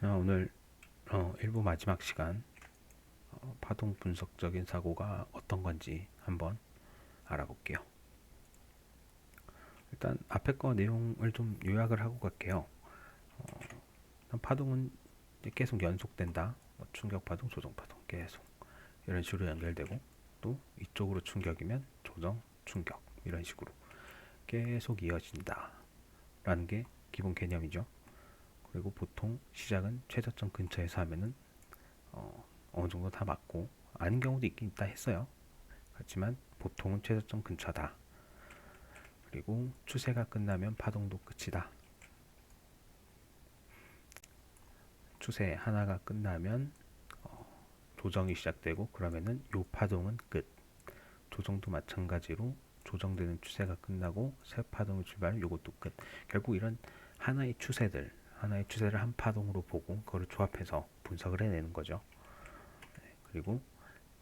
어, 오늘 어, 일부 마지막 시간 어, 파동 분석적인 사고가 어떤 건지 한번 알아볼게요. 일단 앞에 거 내용을 좀 요약을 하고 갈게요. 어, 파동은 계속 연속된다. 뭐 충격 파동, 조정 파동 계속 이런 식으로 연결되고 또 이쪽으로 충격이면 조정, 충격 이런 식으로 계속 이어진다. 라는 게 기본 개념이죠. 그리고 보통 시작은 최저점 근처에서 하면은 어, 어느 정도 다 맞고 아닌 경우도 있긴 있다 했어요. 그렇지만 보통은 최저점 근처다. 그리고 추세가 끝나면 파동도 끝이다. 추세 하나가 끝나면 어, 조정이 시작되고 그러면은 요 파동은 끝. 조정도 마찬가지로 조정되는 추세가 끝나고 새 파동이 출발 요것도 끝. 결국 이런 하나의 추세들 하나의 추세를 한 파동으로 보고 그거를 조합해서 분석을 해내는 거죠. 네, 그리고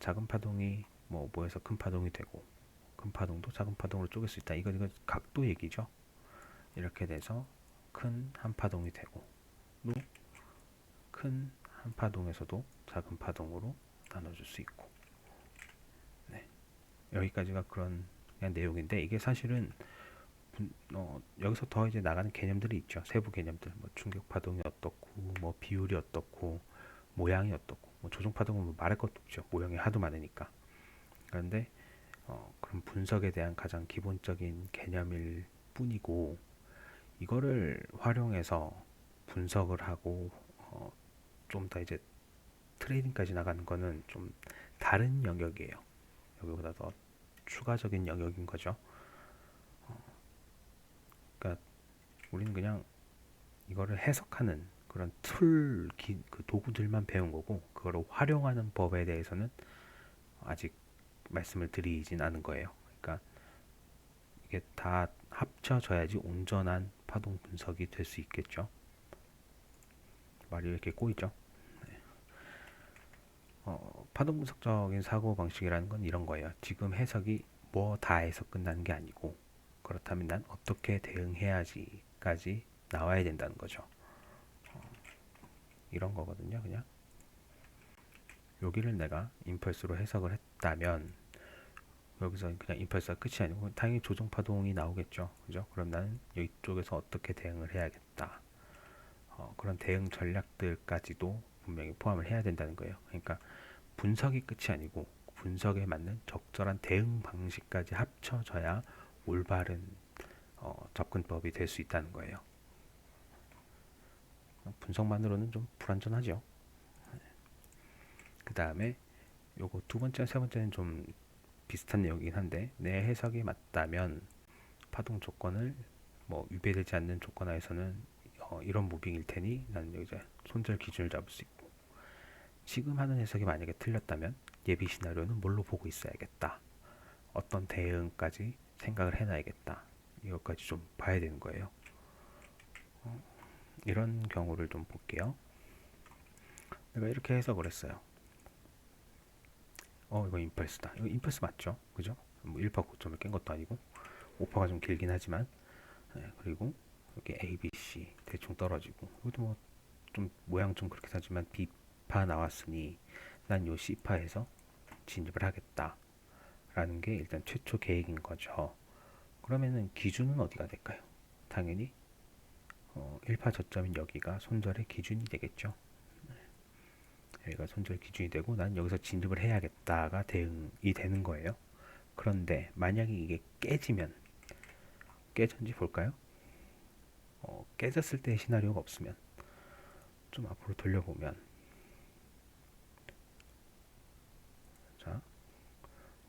작은 파동이 뭐 뭐에서 큰 파동이 되고 큰 파동도 작은 파동으로 쪼갤 수 있다. 이거 이거 각도 얘기죠. 이렇게 돼서 큰 한 파동이 되고 또 큰 한 파동에서도 작은 파동으로 나눠줄 수 있고 네. 여기까지가 그런 내용인데 이게 사실은 어, 여기서 더 이제 나가는 개념들이 있죠. 세부 개념들, 뭐 충격 파동이 어떻고, 뭐 비율이 어떻고, 모양이 어떻고, 뭐 조정 파동은 뭐 말할 것도 없죠. 모양이 하도 많으니까. 그런데 어, 그런 분석에 대한 가장 기본적인 개념일 뿐이고, 이거를 활용해서 분석을 하고 어, 좀 더 이제 트레이딩까지 나가는 거는 좀 다른 영역이에요. 여기보다 더 추가적인 영역인 거죠. 그러니까 우리는 그냥 이거를 해석하는 그런 툴, 기, 그 도구들만 배운 거고 그거를 활용하는 법에 대해서는 아직 말씀을 드리진 않은 거예요. 그러니까 이게 다 합쳐져야지 온전한 파동 분석이 될 수 있겠죠. 말이 이렇게 꼬이죠. 네. 어, 파동 분석적인 사고 방식이라는 건 이런 거예요. 지금 해석이 뭐다 해서 끝나는 게 아니고 그렇다면 난 어떻게 대응해야지 까지 나와야 된다는 거죠. 어, 이런 거거든요, 그냥. 여기를 내가 임펄스로 해석을 했다면 여기서 그냥 임펄스가 끝이 아니고 당연히 조정 파동이 나오겠죠. 그죠? 그럼 나는 이쪽에서 어떻게 대응을 해야겠다. 어, 그런 대응 전략들까지도 분명히 포함을 해야 된다는 거예요. 그러니까 분석이 끝이 아니고 분석에 맞는 적절한 대응 방식까지 합쳐져야 올바른 어, 접근법이 될 수 있다는 거예요. 분석만으로는 좀 불완전하죠. 그 다음에 요거 두 번째, 세 번째는 좀 비슷한 내용이긴 한데 내 해석이 맞다면 파동 조건을 뭐 위배되지 않는 조건 하에서는 어, 이런 무빙일 테니 나는 여기 이제 손절 기준을 잡을 수 있고 지금 하는 해석이 만약에 틀렸다면 예비 시나리오는 뭘로 보고 있어야겠다. 어떤 대응까지 생각을 해놔야겠다. 이것까지 좀 봐야 되는 거예요. 어, 이런 경우를 좀 볼게요. 내가 이렇게 해석을 했어요. 어, 이거 임펄스다. 이거 임펄스 맞죠? 그죠? 뭐 1파 고점을 깬 것도 아니고 5파가 좀 길긴 하지만 네, 그리고 여기 A, B, C 대충 떨어지고 이것도 뭐 좀 모양 좀 그렇게 하지만 B파 나왔으니 난 요 C파에서 진입을 하겠다. 라는 게 일단 최초 계획인 거죠. 그러면은 기준은 어디가 될까요? 당연히 어, 1파 저점인 여기가 손절의 기준이 되겠죠. 네. 여기가 손절 기준이 되고 난 여기서 진입을 해야겠다가 대응이 되는 거예요. 그런데 만약에 이게 깨지면 깨졌는지 볼까요? 어, 깨졌을 때 시나리오가 없으면 좀 앞으로 돌려보면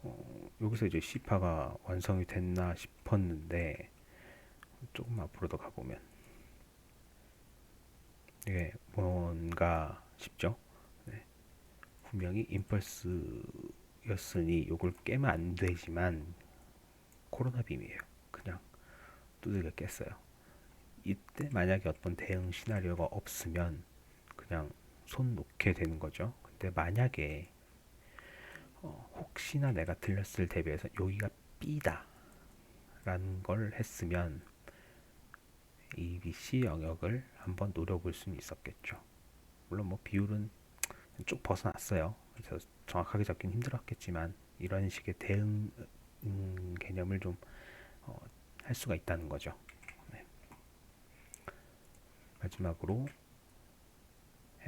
어, 여기서 이제 C파가 완성이 됐나 싶었는데 조금 앞으로 더 가보면 이게 뭔가 싶죠? 네. 분명히 임펄스였으니 이걸 깨면 안 되지만 코로나 빔이에요. 그냥 두들겨 깼어요. 이때 만약에 어떤 대응 시나리오가 없으면 그냥 손 놓게 되는 거죠. 근데 만약에 어, 혹시나 내가 틀렸을 대비해서 여기가 B다 라는 걸 했으면 ABC 영역을 한번 노려볼 수는 있었겠죠. 물론 뭐 비율은 쭉 벗어났어요. 그래서 정확하게 잡긴 힘들었겠지만 이런 식의 대응 음, 개념을 좀 어, 할 수가 있다는 거죠. 네. 마지막으로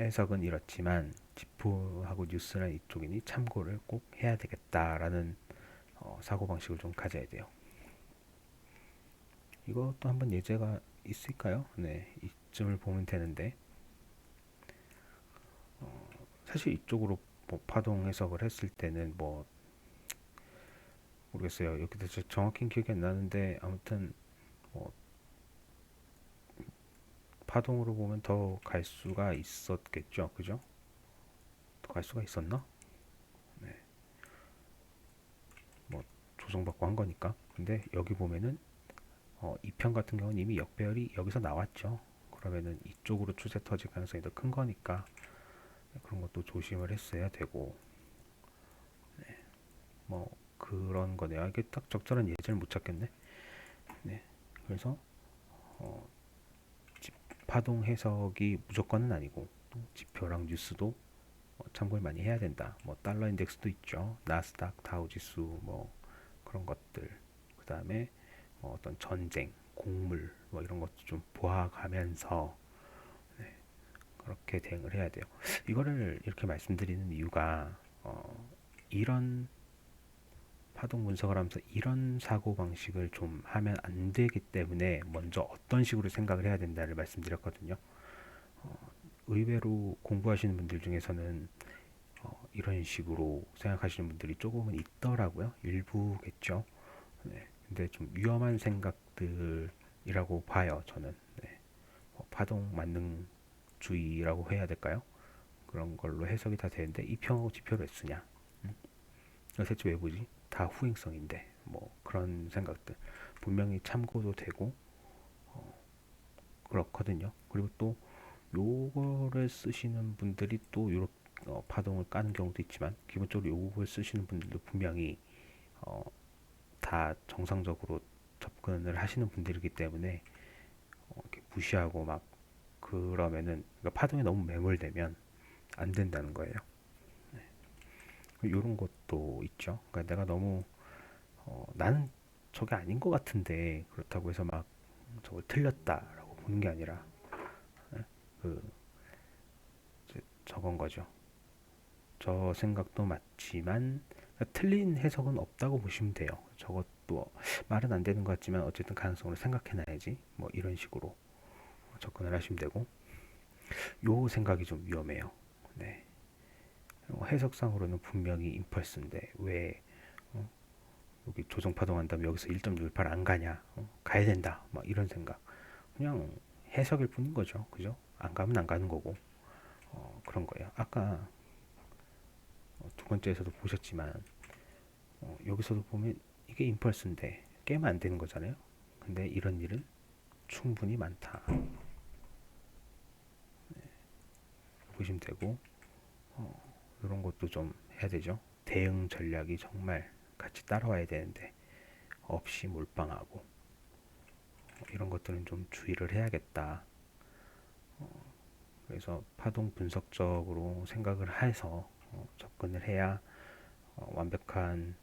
해석은 이렇지만 지표하고 뉴스란 이쪽이니 참고를 꼭 해야 되겠다라는 어, 사고방식을 좀 가져야 돼요. 이것도 한번 예제가 있을까요? 네, 이쯤을 보면 되는데 어, 사실 이쪽으로 뭐 파동 해석을 했을 때는 뭐 모르겠어요. 여기도 정확히 기억이 안 나는데 아무튼 뭐 파동으로 보면 더 갈 수가 있었겠죠, 그죠? 더 갈 수가 있었나? 네. 뭐 조정받고 한 거니까. 근데 여기 보면은 어, 이편 같은 경우는 이미 역배열이 여기서 나왔죠. 그러면은 이쪽으로 추세 터질 가능성이 더 큰 거니까 그런 것도 조심을 했어야 되고 네. 뭐 그런 거네요. 이게 딱 적절한 예제를 못 찾겠네. 네. 그래서 어, 파동 해석이 무조건은 아니고 또 지표랑 뉴스도 어, 참고를 많이 해야 된다. 뭐 달러 인덱스도 있죠. 나스닥, 다우 지수 뭐 그런 것들. 그 다음에 뭐 어떤 전쟁, 곡물 뭐 이런 것도 좀 보아가면서 네, 그렇게 대응을 해야 돼요. 이거를 이렇게 말씀드리는 이유가 어, 이런 파동 분석을 하면서 이런 사고 방식을 좀 하면 안 되기 때문에 먼저 어떤 식으로 생각을 해야 된다를 말씀드렸거든요. 어, 의외로 공부하시는 분들 중에서는 어, 이런 식으로 생각하시는 분들이 조금은 있더라고요. 일부겠죠. 네. 근데 좀 위험한 생각들이라고 봐요. 저는 네. 어, 파동 만능주의라고 해야 될까요? 그런 걸로 해석이 다 되는데 이평하고 지표를 왜 쓰냐? 음? 대체 왜 보지? 다 후행성인데 뭐 그런 생각들 분명히 참고도 되고 어, 그렇거든요. 그리고 또 요거를 쓰시는 분들이 또 요렇게 어, 파동을 까는 경우도 있지만 기본적으로 요걸 쓰시는 분들도 분명히 어, 다 정상적으로 접근을 하시는 분들이기 때문에 어, 무시하고 막 그러면은 그러니까 파동에 너무 매몰되면 안 된다는 거예요. 이런 것도 있죠. 그러니까 내가 너무 어, 나는 저게 아닌 것 같은데 그렇다고 해서 막 저걸 틀렸다라고 보는 게 아니라 네? 그 저건 거죠. 저 생각도 맞지만 그러니까 틀린 해석은 없다고 보시면 돼요. 저것도 말은 안 되는 것 같지만 어쨌든 가능성을 생각해놔야지 뭐 이런 식으로 접근을 하시면 되고 요 생각이 좀 위험해요. 네. 어, 해석상으로는 분명히 임펄스인데 왜 어, 여기 조정 파동 한다면 여기서 1.68 안 가냐 어, 가야 된다 막 이런 생각. 그냥 해석일 뿐인 거죠. 그죠? 안 가면 안 가는 거고. 어, 그런 거예요. 아까 어, 두 번째에서도 보셨지만 어, 여기서도 보면 이게 임펄스인데 깨면 안 되는 거잖아요. 근데 이런 일은 충분히 많다. 네, 보시면 되고. 어, 이런 것도 좀 해야 되죠. 대응 전략이 정말 같이 따라와야 되는데 없이 몰빵하고 어, 이런 것들은 좀 주의를 해야겠다. 어, 그래서 파동 분석적으로 생각을 해서 어, 접근을 해야 완벽한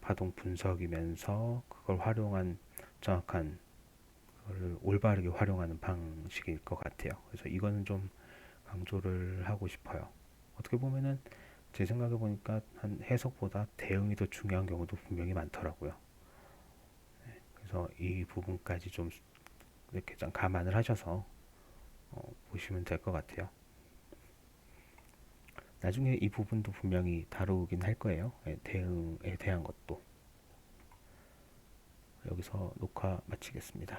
파동 분석이면서 그걸 활용한 정확한 그걸 올바르게 활용하는 방식일 것 같아요. 그래서 이거는 좀 강조를 하고 싶어요. 어떻게 보면은 제 생각해 보니까 한 해석보다 대응이 더 중요한 경우도 분명히 많더라고요. 네, 그래서 이 부분까지 좀 이렇게 좀 감안을 하셔서 어, 보시면 될 것 같아요. 나중에 이 부분도 분명히 다루긴 할 거예요. 네, 대응에 대한 것도. 여기서 녹화 마치겠습니다.